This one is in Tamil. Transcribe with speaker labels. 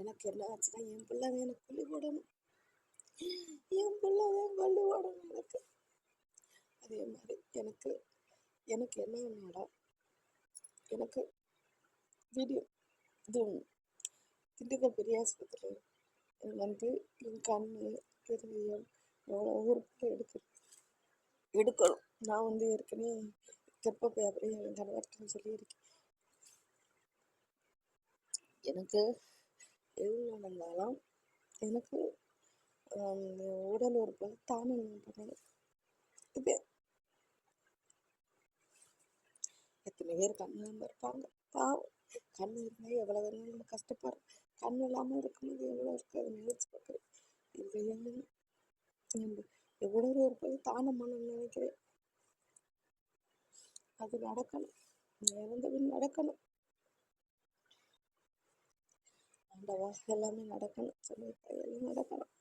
Speaker 1: எனக்கு என்ன ஆச்சுன்னா என் பிள்ளை தான் எனக்கு பள்ளி போடணும். என் பிள்ளை தான் பள்ளி போடணும் எனக்கு. அதே மாதிரி எனக்கு எனக்கு என்ன எனக்கு வீடியோ இது திண்டுக்கல் பெரிய ஆஸ்பத்திரி. எனக்கு வந்து என் கண் இருதயம் எவ்வளோ உறுப்பு எடுக்கணும் எடுக்கணும். நான் வந்து ஏற்கனவே கர்ப்பப்பை அப்படியே என் கணவர்கிட்ட சொல்லியிருக்கேன். எனக்கு எது நடந்தாலும் எனக்கு உடல் உறுப்பு தானே பண்ணணும் இது எத்தனை பேர் கண் இல்லாமல் இருப்பாங்க? பாவம். கண் இருந்தால் எவ்வளோ வேணாலும் நம்ம கஷ்டப்படுறோம். கண் இல்லாமல் இருக்கும்போது எவ்வளோ இருக்கு அதை நினைச்சு பார்க்குறேன். இது என்ன நம்ம எவ்வளோ உறுப்பு தானம் பண்ணணும்னு நினைக்கிறேன். அது நடக்கணும். இறந்த பின் நடக்கணும். அந்த ஆண்டவா எல்லாமே நடக்கணும் சொல்லி எல்லாம் நடக்கணும்